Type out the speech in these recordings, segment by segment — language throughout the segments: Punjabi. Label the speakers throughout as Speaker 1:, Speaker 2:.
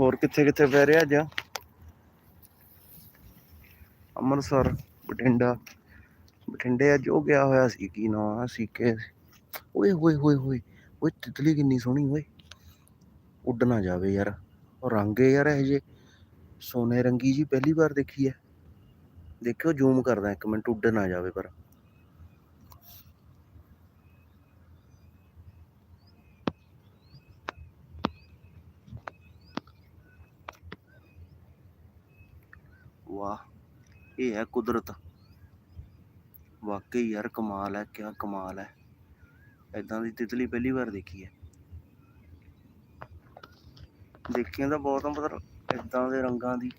Speaker 1: ਹੋਰ ਕਿੱਥੇ ਕਿੱਥੇ ਪੈ ਰਿਹਾ ਅੱਜ? ਅੰਮ੍ਰਿਤਸਰ, ਬਠਿੰਡਾ। ਬਠਿੰਡੇ ਅੱਜ ਉਹ ਗਿਆ ਹੋਇਆ ਸੀ, ਕੀ ਨਾਂ ਸੀ। ਕਿ ਓਏ ਹੋਏ ਹੋਏ ਹੋਏ ਓਏ, ਤਿਤਲੀ ਕਿੰਨੀ ਸੋਹਣੀ, ਓਏ। ਉੱਡ ਨਾ ਜਾਵੇ ਯਾਰ। ਉਹ ਰੰਗ ਯਾਰ ਇਹ ਜੇ। ਸੋਨੇ ਰੰਗੀ ਜੀ ਪਹਿਲੀ ਵਾਰ ਦੇਖੀ ਹੈ। ਦੇਖਿਓ, ਜ਼ੂਮ ਕਰਦਾ ਇੱਕ ਮਿੰਟ, ਉੱਡ ਨਾ ਜਾਵੇ ਪਰ। ਵਾਹ ਇਹ ਹੈ ਕੁਦਰਤ ਵਾਕਈ ਯਾਰ ਕਮਾਲ ਹੈ ਕਿਆ ਕਮਾਲ ਹੈ ਐਦਾਂ ਦੀ ਤਿਤਲੀ ਪਹਿਲੀ ਵਾਰ ਦੇਖੀ ਹੈ ਦੇਖੀਆਂ ਤਾਂ ਬਹੁਤ ਆ ਪਰ ਐਦਾਂ ਦੇ ਰੰਗਾਂ ਦੀ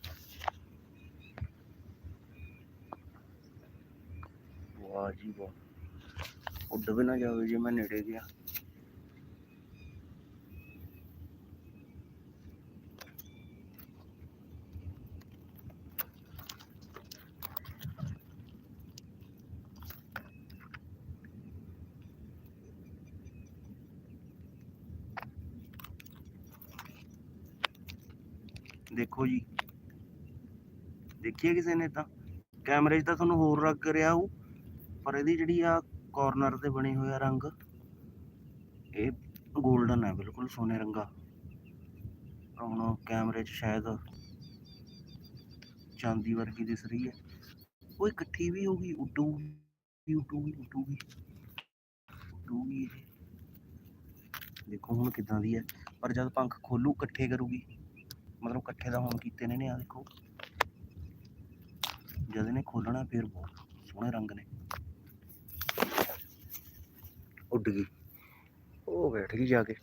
Speaker 1: ਵਾਹ ਜੀ ਵਾਹ ਉੱਡ ਵੀ ਨਾ ਜਾਵੇ ਜੇ ਮੈਂ ਨੇੜੇ ਗਿਆ ਦੇਖੋ ਜੀ। ਦੇਖੀਏ ਕਿਸੇ ਨੇ ਤਾਂ। ਕੈਮਰੇ 'ਚ ਤਾਂ ਤੁਹਾਨੂੰ ਹੋਰ ਰੰਗ ਰਿਹਾ ਉਹ ਪਰ ਇਹਦੀ ਜਿਹੜੀ ਆ ਕਾਰਨਰ ਤੇ ਬਣੇ ਹੋਏ ਆ ਰੰਗ, ਇਹ 골ਡਨ ਹੈ ਬਿਲਕੁਲ ਸੋਨੇ ਰੰਗਾ। ਹੁਣ ਕੈਮਰੇ 'ਚ ਸ਼ਾਇਦ ਚਾਂਦੀ ਵਰਗੀ ਦਿਸ ਰਹੀ ਹੈ ਉਹ ਇਕੱਠੀ ਵੀ ਹੋ ਗਈ, ਉੱਡੂਗੀ ਉੱਡੂਗੀ ਉੱਡੂਗੀ। ਉੱਡੂਗੀ ਦੇਖੋ ਹੁਣ ਕਿਦਾਂ ਦੀ ਹੈ ਪਰ ਜਦ ਪੰਖ ਖੋਲੂ, ਇਕੱਠੇ ਕਰੂਗੀ। ਮਤਲਬ ਇਕੱਠੇ ਦਾ ਹੁਣ ਕੀਤੇ ਨੇ ਨੇ ਆ ਦੇਖੋ। ਜਦ ਇਹਨੇ ਖੋਲਣਾ ਫਿਰ ਬਹੁਤ ਸੋਹਣੇ ਰੰਗ ਨੇ। ਉੱਡ ਗਈ। ਉਹ ਬੈਠ ਗਈ ਜਾ ਕੇ।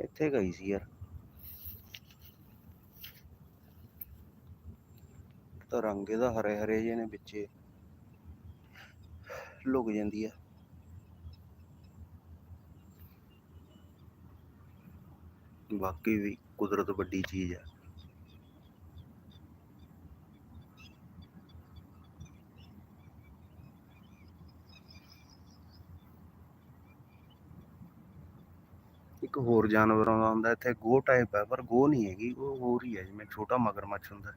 Speaker 1: ਇੱਥੇ ਗਈ ਸੀ ਯਾਰ। ਤਾਂ ਰੰਗ ਇਹਦਾ ਹਰੇ ਹਰੇ ਜਿਹੇ ਨੇ ਵਿੱਚੇ। ਲੁਕ ਜਾਂਦੀ ਆ। ਬਾਕੀ ਵੀ ਕੁਦਰਤ ਵੱਡੀ ਚੀਜ਼ ਆ। ਇੱਕ ਹੋਰ ਜਾਨਵਰ ਆਉਂਦਾ ਹੁੰਦਾ, ਇੱਥੇ ਗੋ ਟਾਈਪ ਹੈ ਪਰ ਗੋ ਨਹੀਂ ਹੈਗੀ, ਉਹ ਹੋਰ ਹੀ ਹੈ ਜਿਵੇਂ ਛੋਟਾ ਮਗਰਮੱਛ ਹੁੰਦਾ।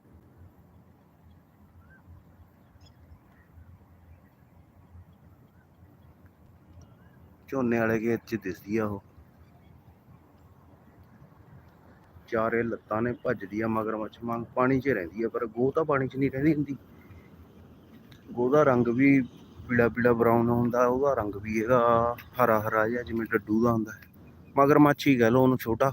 Speaker 1: ਝੋਨੇ ਵਾਲੇ ਖੇਤ 'ਚ ਦਿਸਦੀ ਆ ਉਹ। ਚਾਰੇ ਲੱਤਾਂ ਨੇ ਭੱਜਦੀ ਆ ਮਗਰਮੱਛ ਮੰਗ ਪਾਣੀ 'ਚ ਰਹਿੰਦੀ ਆ, ਪਰ ਗੋ ਤਾਂ ਪਾਣੀ 'ਚ ਨਹੀਂ ਰਹਿੰਦੀ ਹੁੰਦੀ। ਗੋ ਦਾ ਰੰਗ ਵੀ ਪੀਲਾ ਪੀਲਾ ਬਰਾਊਨ ਹੁੰਦਾ, ਉਹਦਾ ਰੰਗ ਵੀ ਇਹਦਾ ਹਰਾ ਹਰਾ ਜਿਹਾ, ਜਿਵੇਂ ਡੱਡੂ ਦਾ ਹੁੰਦਾ। ਮਗਰਮੱਛ ਹੀ ਕਹਿ ਲਓ, ਉਹਨੂੰ ਛੋਟਾ।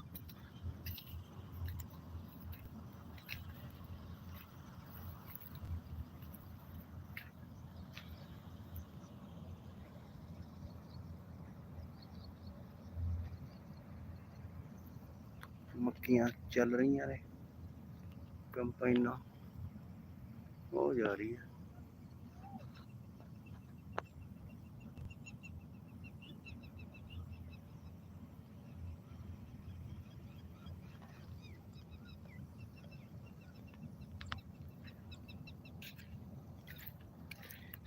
Speaker 1: ਮੱਖੀਆਂ ਚੱਲ ਰਹੀਆਂ ਨੇ ਕੰਪਾਈਨਾਂ ਹੋ ਜਾ ਰਹੀ ਹੈ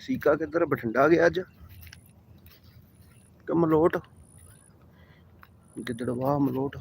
Speaker 1: ਸੀਕਾ ਕਿੱਧਰ ਬਠਿੰਡਾ ਗਿਆ ਅੱਜ ਕਿ ਮਲੋਟ ਗਿੱਦੜਵਾ ਮਲੋਟ